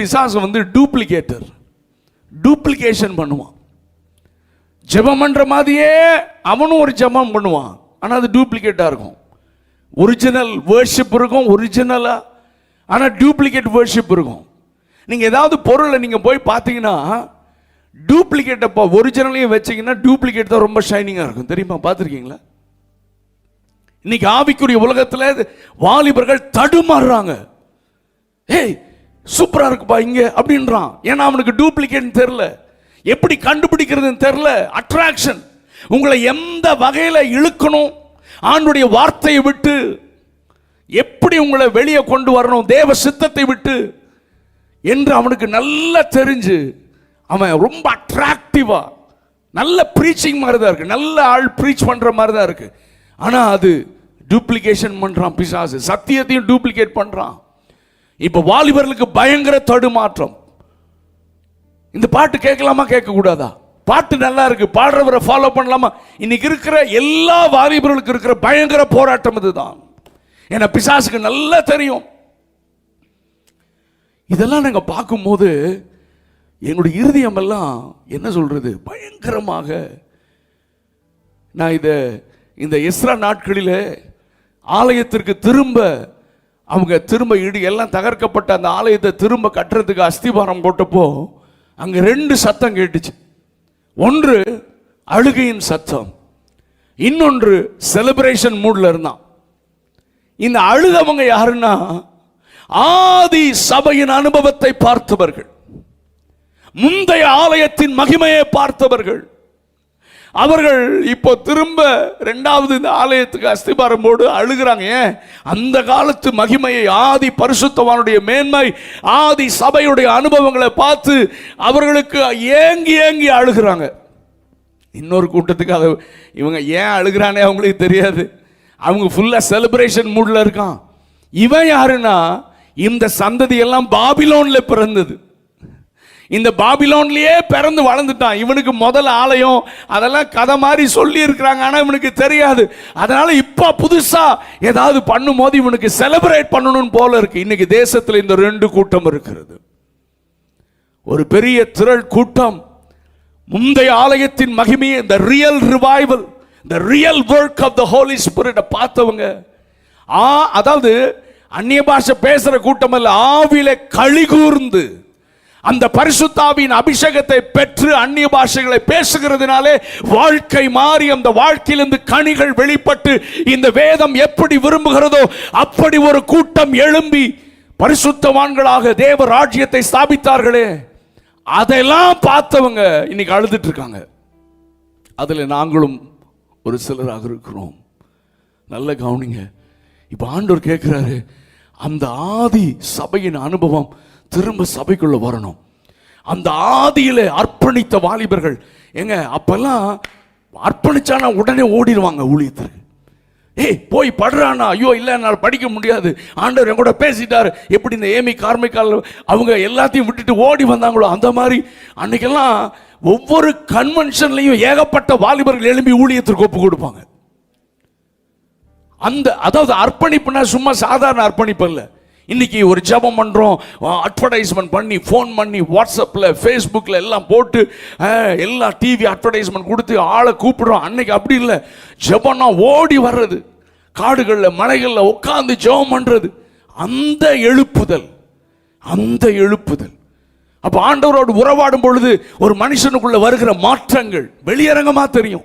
பிசாசு வந்து duplicator. Duplication பண்ணுவான். ஜெபம் பண்ற மாதிரியே அவனும் ஒரு ஜெபம் பண்ணுவான். ஆனால் அது டூப்ளிகேட்டாக இருக்கும். ஒரிஜினல் வேர்ஷிப் இருக்கும் ஒரிஜினலா ஆனா டூப்ளிகேட் வேர்ஷிப் இருக்கும். நீங்க ஏதாவது பொருளை நீங்கள் போய் பார்த்தீங்கன்னா டூப்ளிகேட் அப்போ ஒரிஜினலையும் வச்சீங்கன்னா டூப்ளிகேட் தான் ரொம்ப ஷைனிங்காக இருக்கும். தெரியுமா? பார்த்துருக்கீங்களா? இன்னைக்கு ஆவிக்குரிய உலகத்துல வாலிபர்கள் தடுமாறுறாங்க. ஏய் சூப்பராக இருக்குப்பா இங்கே அப்படின்றான். ஏன்னா அவனுக்கு டூப்ளிகேட் தெரில எப்படி கண்டுபிடிக்கிறதுன்னு தெரில அட்ராக்ஷன் உங்களை எந்த வகையில் இழுக்கணும்? ஆண்டுடைய வார்த்தையை விட்டு எப்படி உங்களை வெளியே கொண்டு வரணும்? தேவ சித்தத்தை விட்டு என்று அவனுக்கு நல்லா தெரிஞ்சு அவன் ரொம்ப அட்ராக்டிவாக நல்ல ப்ரீச்சிங் மாதிரி தான் இருக்குது நல்ல ஆள் ப்ரீச் பண்ணுற மாதிரி தான் இருக்குது ஆனால் அது டூப்ளிகேஷன் பண்ணுறான் பிசாசு. சத்தியத்தையும் டூப்ளிகேட் பண்ணுறான் இப்ப வாலிபர்களுக்கு பயங்கர தடுமாற்றம். இந்த பாட்டு கேட்கலாமா கேட்கக்கூடாதா? பாட்டு நல்லா இருக்கு பாடுறவரை ஃபாலோ பண்ணலாமா? இன்னைக்கு இருக்கிற எல்லா வாலிபர்களுக்கு இருக்கிற பயங்கர போராட்டம் இதுதான். ஏன்னா பிசாசுக்கு நல்லா தெரியும். இதெல்லாம் நாங்கள் பார்க்கும்போது எங்களுடைய இருதயம் எல்லாம் என்ன சொல்றது? பயங்கரமாக. நான் இதை இந்த இஸ்ரா நாட்களிலே ஆலயத்திற்கு திரும்ப அவங்க திரும்ப இடி எல்லாம் தகர்க்கப்பட்ட அந்த ஆலயத்தை திரும்ப கட்டுறதுக்கு அஸ்திபாரம் போட்டப்போ அங்கே ரெண்டு சத்தம் கேட்டுச்சு. ஒன்று அழுகையின் சத்தம். இன்னொன்று செலிப்ரேஷன் மூடில் இருந்தான். இந்த அழுதவங்க யாருன்னா ஆதி சபையின் அனுபவத்தை பார்த்தவர்கள். முந்தைய ஆலயத்தின் மகிமையை பார்த்தவர்கள். அவர்கள் இப்போ திரும்ப ரெண்டாவது இந்த ஆலயத்துக்கு அஸ்திபாரம் போடு அழுகிறாங்க. ஏன்? அந்த காலத்து மகிமையை ஆதி பரிசுத்தவானுடைய மேன்மை ஆதி சபையுடைய அனுபவங்களை பார்த்து அவர்களுக்கு ஏங்கி ஏங்கி அழுகிறாங்க. இன்னொரு கூட்டத்துக்கு அதை இவங்க ஏன் அழுகிறானே அவங்களுக்கு தெரியாது. அவங்க ஃபுல்லாக செலிப்ரேஷன் மூடில் இருக்கான். இவன் யாருன்னா இந்த சந்ததியெல்லாம் பாபிலோனில் பிறந்தது. இந்த பாபிலோன்லயே பிறந்து வளர்ந்துட்டான். இவனுக்கு முதல் ஆலயம். அதெல்லாம் கதை மாதிரி சொல்லி இருக்கிறாங்க ஆனா இவனுக்கு தெரியாது. அதனால இப்போ புதுசா ஏதாவது பண்ணும்போது இவனுக்கு செலிப்ரேட் பண்ணணும் போல இருக்கு. இன்னைக்கு தேசத்தில் இந்த ரெண்டு கூட்டம் இருக்கிறது. ஒரு பெரிய திரள் கூட்டம். முந்தைய ஆலயத்தின் மகிமையை இந்த ரியல் ரிவைவல் இந்த real work of the holy ஸ்பிரிட்டை பார்த்தவங்க. ஆ அதாவது அந்நிய பாஷை பேசுற கூட்டம் இல்லை ஆவில களி கூர்ந்து. அந்த பரிசுத்தாவின் அபிஷேகத்தை பெற்று அந்நிய பாஷைகளை பேசுகிறதுனாலே வாழ்க்கை மாறி அந்த வாழ்க்கையிலிருந்து கனிகள் வெளிப்பட்டு இந்த வேதம் எப்படி விரும்புகிறதோ அப்படி ஒரு கூட்டம் எழும்பி பரிசுத்தவான்களாக தேவ ராஜ்யத்தை ஸ்தாபித்தார்களே. அதெல்லாம் பார்த்தவங்க இன்னைக்கு அழுதுட்டு இருக்காங்க. அதில் நாங்களும் ஒரு சிலராக இருக்கிறோம். நல்ல கவனிங்க. இப்போ ஆண்டோர் கேட்குறாரு அந்த ஆதி சபையின் அனுபவம் திரும்ப சபைக்குள்ளே வரணும். அந்த ஆதியில் அர்ப்பணித்த வாலிபர்கள் எங்க அப்பெல்லாம் அர்ப்பணிச்சானா உடனே ஓடிடுவாங்க ஊழியத்திற்கு ஏய் போய் படுறானா? ஐயோ இல்லை என்னால் படிக்க முடியாது. ஆண்டவர் என் கூட எப்படி இந்த ஏமி கார்மிக்கால் அவங்க எல்லாத்தையும் விட்டுட்டு ஓடி வந்தாங்களோ அந்த மாதிரி அன்னைக்கெல்லாம் ஒவ்வொரு கன்வென்ஷன்லையும் ஏகப்பட்ட வாலிபர்கள் எழும்பி ஊழியத்திற்கு ஒப்பு கொடுப்பாங்க. அந்த அதாவது அர்ப்பணிப்புனா சும்மா சாதாரண அர்ப்பணிப்பு இல்லை. இன்னைக்கு ஒரு ஜெபம் பண்ணுறோம் அட்வர்டைஸ்மெண்ட் பண்ணி ஃபோன் பண்ணி வாட்ஸ்அப்பில் ஃபேஸ்புக்கில் எல்லாம் போட்டு அஹ், எல்லா டிவி அட்வர்டைஸ்மெண்ட் கொடுத்து ஆளை கூப்பிடுறோம். அன்னைக்கு அப்படி இல்லை. ஜெபம்னா ஓடி வர்றது. காடுகளில் மலைகளில் உட்காந்து ஜெபம் பண்ணுறது அந்த எழுப்புதல். அந்த எழுப்புதல். அப்போ ஆண்டவரோடு உறவாடும் பொழுது ஒரு மனுஷனுக்குள்ளே வருகிற மாற்றங்கள். வெளியரங்கமாக தெரியும்.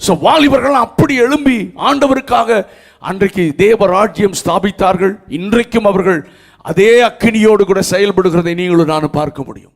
ஸோ வாலிபர்கள் அப்படி எழும்பி ஆண்டவருக்காக அன்றைக்கு தேவ ராஜ்யம் ஸ்தாபித்தார்கள் இன்றைக்கும் அவர்கள் அதே அக்கினியோடு கூட செயல்படுகிறதை நீங்களும் நானும் பார்க்க முடியும்.